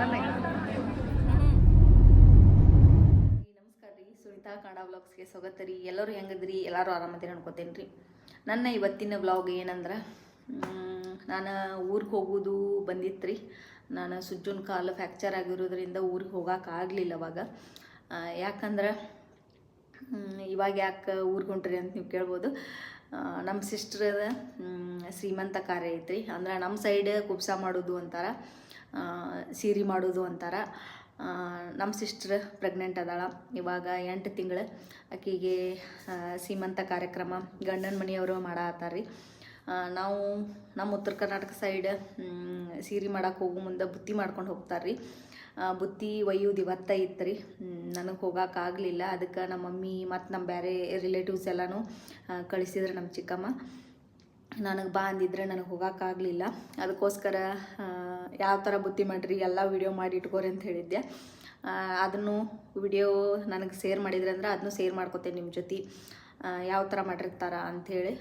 ನಮಸ್ಕಾರ ರೀ. ಸುನಿತಾ ಕನ್ನಡ ವ್ಲಾಗ್ಸ್ಗೆ ಸ್ವಾಗತ ರೀ. ಎಲ್ಲರೂ ಹೆಂಗದ್ರಿ? ಎಲ್ಲರೂ ಆರಾಮದಿರಿ ಅನ್ಕೋತೇನೆ ರೀ ನನ್ನ ಇವತ್ತಿನ ವ್ಲಾಗ್ ಏನಂದ್ರೆ ನಾನು ಊರಿಗೆ ಹೋಗೋದು ಬಂದಿತ್ತು ರೀ. ನಾನು ಸುಜ್ಜುನ್ ಕಾಲು ಫ್ಯಾಕ್ಚರ್ ಆಗಿರೋದ್ರಿಂದ ಊರಿಗೆ ಹೋಗೋಕ್ಕಾಗಲಿಲ್ಲ ಆಗಲಿಲ್ಲ ಅವಾಗ. ಯಾಕಂದ್ರೆ ಇವಾಗ ಯಾಕೆ ಊರಿಗೆ ಹೊಂಟ್ರಿ ಅಂತ ನೀವು ಕೇಳ್ಬೋದು. ನಮ್ಮ ಸಿಸ್ಟ್ರದ ಶ್ರೀಮಂತ ಕಾರ್ಯ ಐತ್ರಿ. ಅಂದ್ರೆ ನಮ್ಮ ಸೈಡ್ ಕುಬ್ಸ ಮಾಡೋದು ಅಂತಾರ. ಸೀರೆ ಮಾಡೋದು ಅಂತಾರ. ನಮ್ಮ ಸಿಸ್ಟ್ರ್ ಪ್ರೆಗ್ನೆಂಟ್ ಅದಾಳ. ಇವಾಗ ಎಂಟು ತಿಂಗಳು. ಆಕೆಗೆ ಸೀಮಂತ ಕಾರ್ಯಕ್ರಮ ಗಂಡನ ಮನೆಯವರು ಮಾಡತ್ತಾರ ರೀ ನಾವು ನಮ್ಮ ಉತ್ತರ ಕರ್ನಾಟಕ ಸೈಡ್ ಸೀರೆ ಮಾಡಕ್ಕೆ ಹೋಗೋ ಮುಂದೆ ಬುತ್ತಿ ಮಾಡ್ಕೊಂಡು ಹೋಗ್ತಾರೆ ರೀ ಬುತ್ತಿ ಒಯ್ಯೋದು ಇವತ್ತ ಇತ್ತು ರೀ ನನಗೆ ಹೋಗೋಕ್ಕಾಗಲಿಲ್ಲ ಅದಕ್ಕೆ ನಮ್ಮ ಮಮ್ಮಿ ಮತ್ತು ನಮ್ಮ ಬೇರೆ ರಿಲೇಟಿವ್ಸ್ ಎಲ್ಲನೂ ಕಳಿಸಿದ್ರು ನಮ್ಮ ಚಿಕ್ಕಮ್ಮ. ನನಗೆ ಬಾ ಅಂದಿದ್ರೆ ನನಗೆ ಹೋಗೋಕ್ಕಾಗಲಿಲ್ಲ ಅದಕ್ಕೋಸ್ಕರ ಯಾವ ಥರ ಬುತ್ತಿ ಮಾಡಿರಿ, ಎಲ್ಲ ವಿಡಿಯೋ ಮಾಡಿ ಇಟ್ಕೋರಿ ಅಂತ ಹೇಳಿದ್ದೆ. ಅದನ್ನು ವಿಡಿಯೋ ನನಗೆ ಸೇರ್ ಮಾಡಿದ್ರೆ ಅಂದ್ರೆ ಅದನ್ನು ಸೇರ್ ಮಾಡ್ಕೊತೇನೆ ನಿಮ್ಮ ಜೊತೆ. ಯಾವ ಥರ ಮಾಡಿರ್ತಾರ ಅಂಥೇಳಿ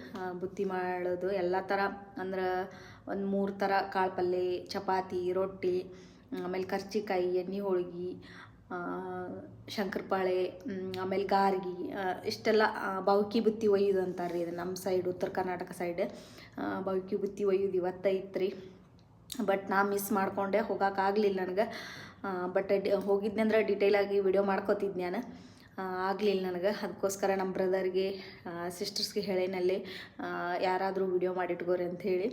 ಬುತ್ತಿ ಮಾಡೋದು ಎಲ್ಲ ಥರ, ಅಂದ್ರೆ ಒಂದು ಮೂರು ಥರ ಕಾಳು ಪಲ್ಯ ಚಪಾತಿ, ರೊಟ್ಟಿ, ಆಮೇಲೆ ಕರ್ಚಿಕಾಯಿ, ಎಣ್ಣೆ ಹೋಳಿಗೆ ಶಂಕರಪಾಳೆ ಆಮೇಲೆ ಗಾರ್ಗಿ ಇಷ್ಟೆಲ್ಲ ಬೌಕಿ ಬುತ್ತಿ ಒಯ್ಯೋದು ಅಂತಾರೆ ರೀ ಇದು ನಮ್ಮ ಸೈಡ್ ಉತ್ತರ ಕರ್ನಾಟಕ ಸೈಡ್ ಬೌಕಿ ಬುತ್ತಿ ಒಯ್ಯೋದು ಇವತ್ತ ಐತ್ರಿ ಬಟ್ ನಾ ಮಿಸ್ ಮಾಡ್ಕೊಂಡೆ ಹೋಗೋಕ್ಕಾಗಲಿಲ್ಲ ನನಗೆ. ಬಟ್ ಹೋಗಿದ್ದೆ ಅಂದ್ರೆ ಡೀಟೇಲಾಗಿ ವಿಡಿಯೋ ಮಾಡ್ಕೋತಿದ್ದೆ ನಾನು. ಆಗಲಿಲ್ಲ ನನಗೆ. ಅದಕ್ಕೋಸ್ಕರ ನಮ್ಮ ಬ್ರದರ್ಗೆ ಸಿಸ್ಟರ್ಸ್ಗೆ ಹೇಳೇನಲ್ಲಿ ಯಾರಾದರೂ ವಿಡಿಯೋ ಮಾಡಿಟ್ಕೋರಿ ಅಂಥೇಳಿ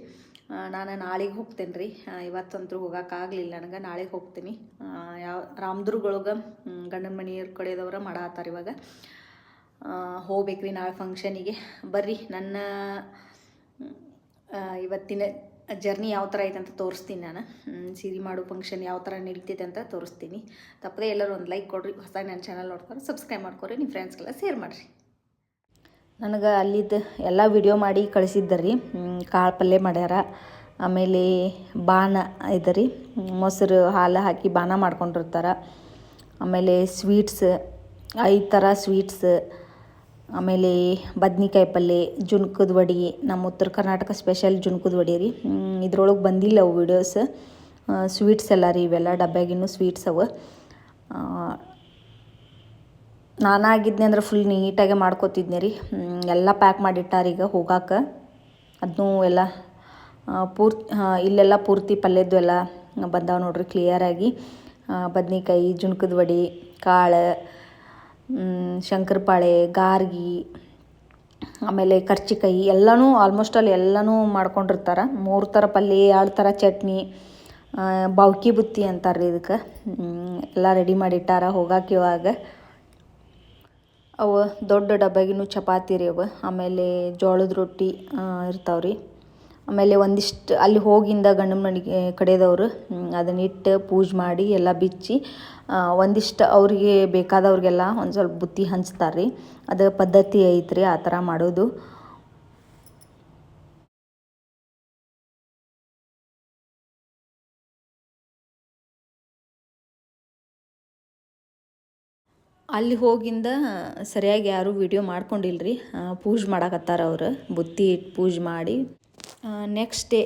ನಾನು ನಾಳೆಗೆ ಹೋಗ್ತೇನೆ ರೀ. ಇವತ್ತಂತೂ ಹೋಗೋಕ್ಕಾಗಲಿಲ್ಲ ನನಗೆ. ನಾಳೆಗೆ ಹೋಗ್ತೀನಿ. ಯಾವ, ರಾಮದುರ್ಗೊಳಗೆ ಗಂಡನ ಮನೆಯವ್ರ ಕಡೆದವ್ರ ಮಾಡತ್ತಾರ ಇವಾಗ. ಹೋಗ್ಬೇಕು ರೀ ನಾಳೆ ಫಂಕ್ಷನಿಗೆ ಬರ್ರಿ, ನನ್ನ ಇವತ್ತಿನ ಜರ್ನಿ ಯಾವ ಥರ ಐತೆ ಅಂತ ತೋರಿಸ್ತೀನಿ ನಾನು. ಸಿರಿ ಮಾಡೋ ಫಂಕ್ಷನ್ ಯಾವ ಥರ ನಡೀತೈತೆ ಅಂತ ತೋರಿಸ್ತೀನಿ. ತಪ್ಪದೆ ಎಲ್ಲರೂ ಒಂದು ಲೈಕ್ ಕೊಡ್ರಿ, ಹೊಸ ನನ್ನ ಚಾನಲ್ ನೋಡ್ತಾರೆ ಸಬ್ಸ್ಕ್ರೈಬ್ ಮಾಡ್ಕೊರಿ ನಿಮ್ಮ ಫ್ರೆಂಡ್ಸ್ಗೆಲ್ಲ ಶೇರ್ ಮಾಡಿರಿ. ನನಗೆ ಅಲ್ಲಿದ್ದು ಎಲ್ಲ ವಿಡಿಯೋ ಮಾಡಿ ಕಳಿಸಿದ್ದರಿ. ಕಾಳು ಪಲ್ಯ ಮಾಡ್ಯಾರ. ಆಮೇಲೆ ಬಾಣ ಇದೆ ರೀ ಮೊಸರು ಹಾಲು ಹಾಕಿ ಬಾಣ ಮಾಡ್ಕೊಂಡಿರ್ತಾರೆ. ಆಮೇಲೆ ಸ್ವೀಟ್ಸ್ ಐದು ಥರ ಸ್ವೀಟ್ಸ್ ಆಮೇಲೆ ಬದ್ನಿಕಾಯಿ ಪಲ್ಯ ಜುನ್ಕದ ವಡಿ, ನಮ್ಮ ಉತ್ತರ ಕರ್ನಾಟಕ ಸ್ಪೆಷಲ್ ಜುನ್ಕದ ವಡಿ ರೀ. ಇದ್ರೊಳಗೆ ಬಂದಿಲ್ಲ ಅವು ವಿಡಿಯೋಸ್ ಸ್ವೀಟ್ಸ್ ಎಲ್ಲ ರೀ ಇವೆಲ್ಲ ಡಬ್ಯಾಗಿನ್ನೂ ಸ್ವೀಟ್ಸ್ ಅವು. ನಾನಾಗಿದ್ದೆ ಅಂದ್ರೆ ಫುಲ್ ನೀಟಾಗೆ ಮಾಡ್ಕೊತಿದ್ನಿ ರೀ. ಎಲ್ಲ ಪ್ಯಾಕ್ ಮಾಡಿಟ್ಟಾರ ಈಗ ಹೋಗಾಕ. ಅದನ್ನೂ ಎಲ್ಲ ಪೂರ್ತಿ ಇಲ್ಲೆಲ್ಲ ಪೂರ್ತಿ ಪಲ್ಯದ್ದು ಎಲ್ಲ ಬಂದಾವೆ ನೋಡ್ರಿ ಕ್ಲಿಯರಾಗಿ ಬದ್ನಿಕಾಯಿ ಜುಣ್ಕದ ವಡಿ, ಕಾಳು ಶಂಕರಪಾಳೆ, ಗಾರ್ಗಿ, ಆಮೇಲೆ ಕರ್ಚಿಕಾಯಿ ಎಲ್ಲನೂ ಆಲ್ಮೋಸ್ಟ್ ಅಲ್ಲಿ ಎಲ್ಲನೂ ಮಾಡ್ಕೊಂಡಿರ್ತಾರೆ. ಮೂರು ಥರ ಪಲ್ಯ ಎರಡು ಥರ ಚಟ್ನಿ ಬಾವ್ಕಿ ಬುತ್ತಿ ಅಂತಾರೆ ರೀ ಇದಕ್ಕೆ ಎಲ್ಲ ರೆಡಿ ಮಾಡಿಟ್ಟಾರ ಹೋಗಾಕ ಇವಾಗ. ಅವು ದೊಡ್ಡ ಡಬ್ಬಾಗಿನೂ ಚಪಾತಿ ರೀ ಅವು. ಆಮೇಲೆ ಜೋಳದ ರೊಟ್ಟಿ ಇರ್ತಾವೆ ರೀ ಆಮೇಲೆ ಒಂದಿಷ್ಟು ಅಲ್ಲಿ ಹೋಗಿಂದ ಗಂಡನ ಮನೆಗೆ ಕಡೆದವರು ಅದನ್ನ ಇಟ್ಟು ಪೂಜೆ ಮಾಡಿ ಎಲ್ಲ ಬಿಚ್ಚಿ ಒಂದಿಷ್ಟು ಅವರಿಗೆ ಬೇಕಾದವ್ರಿಗೆಲ್ಲ ಒಂದು ಸ್ವಲ್ಪ ಬುತ್ತಿ ಹಂಚ್ತಾರೆ ರೀ ಅದು ಪದ್ಧತಿ ಐತ್ರಿ, ಆ ಥರ ಮಾಡೋದು. ಅಲ್ಲಿ ಹೋಗಿಂದ ಸರಿಯಾಗಿ ಯಾರೂ ವಿಡಿಯೋ ಮಾಡ್ಕೊಂಡಿಲ್ರಿ. ಪೂಜೆ ಮಾಡಕತ್ತಾರ ಅವರು. ಬುತ್ತಿ ಇಟ್ಟು ಪೂಜೆ ಮಾಡಿ. ನೆಕ್ಸ್ಟ್ ಡೇ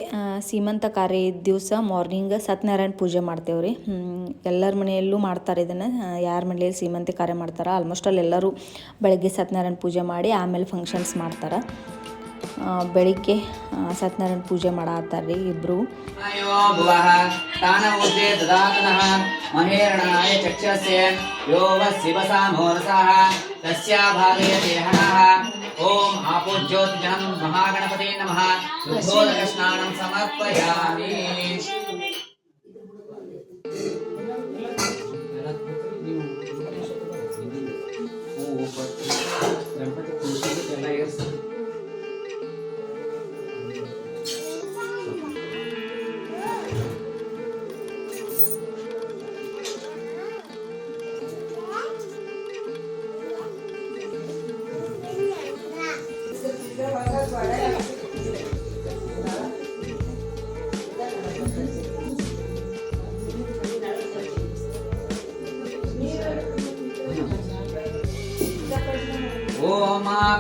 ಸೀಮಂತ ಕಾರ್ಯ ದಿವಸ ಮಾರ್ನಿಂಗ್ ಸತ್ಯನಾರಾಯಣ ಪೂಜೆ ಮಾಡ್ತೇವೆ ರೀ ಎಲ್ಲರ ಮನೆಯಲ್ಲೂ ಮಾಡ್ತಾರೆ ಇದನ್ನು. ಯಾರ ಮನೆಯಲ್ಲಿ ಸೀಮಂತ ಕಾರ್ಯ ಮಾಡ್ತಾರೆ ಆಲ್ಮೋಸ್ಟ್ ಅಲ್ಲಿ ಎಲ್ಲರೂ ಬೆಳಗ್ಗೆ ಸತ್ಯನಾರಾಯಣ ಪೂಜೆ ಮಾಡಿ ಆಮೇಲೆ ಫಂಕ್ಷನ್ಸ್ ಮಾಡ್ತಾರೆ. ಬೆಳಿಗ್ಗೆ ಸತ್ಯನಾರಾಯಣ ಪೂಜೆ ಮಾಡತ್ತಾರ ರೀ ಇಬ್ಬರು यो ఓం ఆపోజ్యోతిజనం మహాగణపతే నమ. ఉద్బోధక స్నానం సమర్పయామి.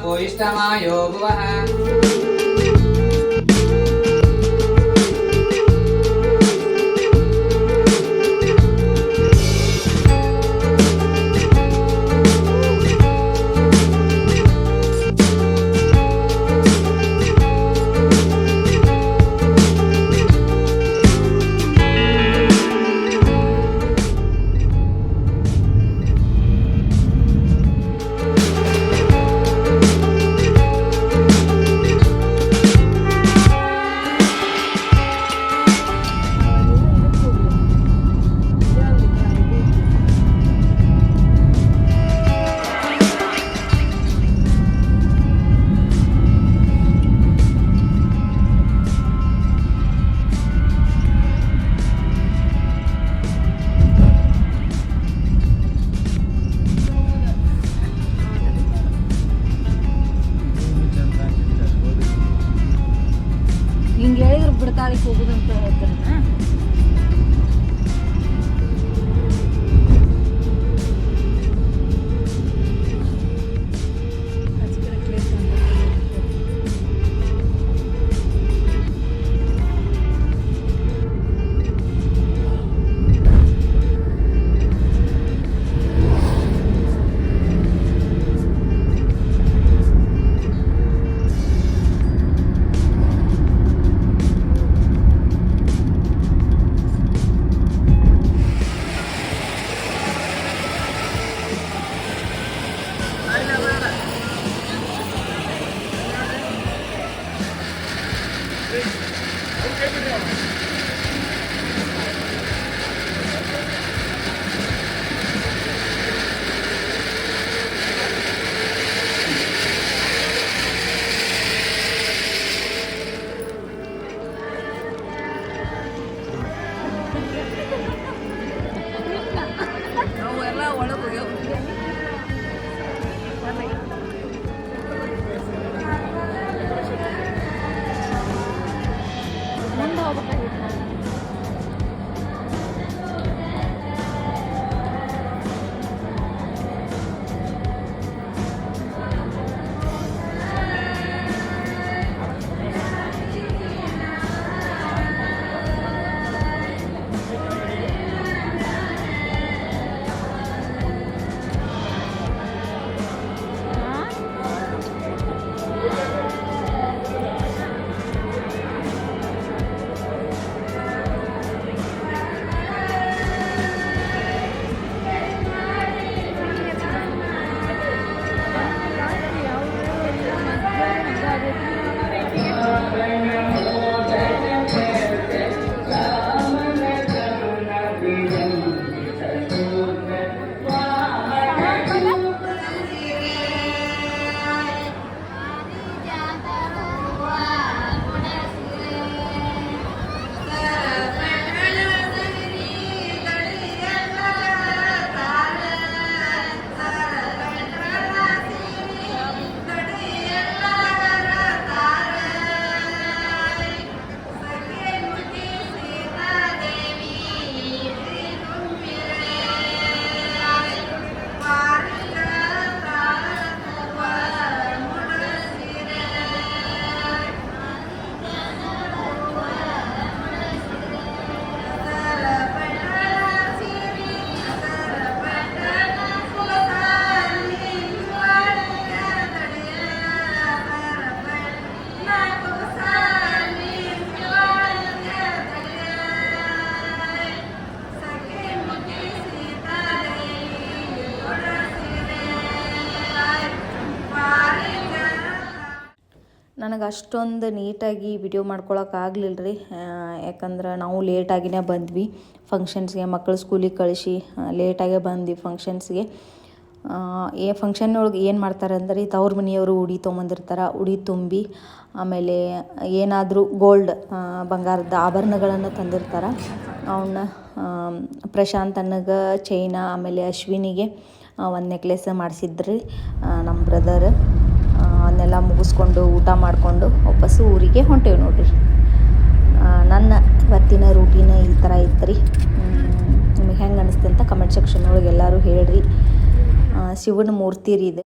पूयिष्ठमायो भुवः 보고 나서 어떤가? ನನಗೆ ಅಷ್ಟೊಂದು ನೀಟಾಗಿ ವಿಡಿಯೋ ಮಾಡ್ಕೊಳಕ್ಕೆ ರೀ ಯಾಕಂದ್ರೆ ನಾವು ಲೇಟಾಗಿನೇ ಬಂದ್ವಿ ಫಂಕ್ಷನ್ಸ್ಗೆ ಮಕ್ಕಳು ಸ್ಕೂಲಿಗೆ ಕಳಿಸಿ ಲೇಟಾಗೇ ಬಂದ್ವಿ ಫಂಕ್ಷನ್ಸ್ಗೆ ಏ ಫಂಕ್ಷನ್ ಒಳಗೆ ಏನು ಮಾಡ್ತಾರೆ ಅಂದ್ರೆ ತವ್ರ ಮನೆಯವರು ಉಡಿ ತೊಗೊಂಬಂದಿರ್ತಾರೆ, ಉಡಿ ತುಂಬಿ, ಆಮೇಲೆ ಏನಾದರೂ ಗೋಲ್ಡ್ ಬಂಗಾರದ ಆಭರಣಗಳನ್ನು ತಂದಿರ್ತಾರೆ. ಅವನ್ನ ಪ್ರಶಾಂತ್ ಅನ್ನಗ ಚೈನಾ ಆಮೇಲೆ ಅಶ್ವಿನಿಗೆ ಒಂದು ನೆಕ್ಲೆಸ್ ಮಾಡಿಸಿದ್ರಿ ನಮ್ಮ ಬ್ರದರ್ ಅದನ್ನೆಲ್ಲ ಮುಗಿಸ್ಕೊಂಡು ಊಟ ಮಾಡಿಕೊಂಡು ವಾಪಸ್ಸು ಊರಿಗೆ ಹೊಂಟೇವೆ ನೋಡ್ರಿ. ನನ್ನ ಇವತ್ತಿನ ರೂಟೀನ್ ಈ ಥರ ಇತ್ತು ರೀ ನಿಮಗೆ ಹೆಂಗೆ ಅನಿಸ್ತು ಅಂತ ಕಮೆಂಟ್ ಸೆಕ್ಷನ್ ಒಳಗೆ ಎಲ್ಲರೂ ಹೇಳ್ರಿ. ಶಿವನ ಮೂರ್ತಿ ರೀ ಇದು.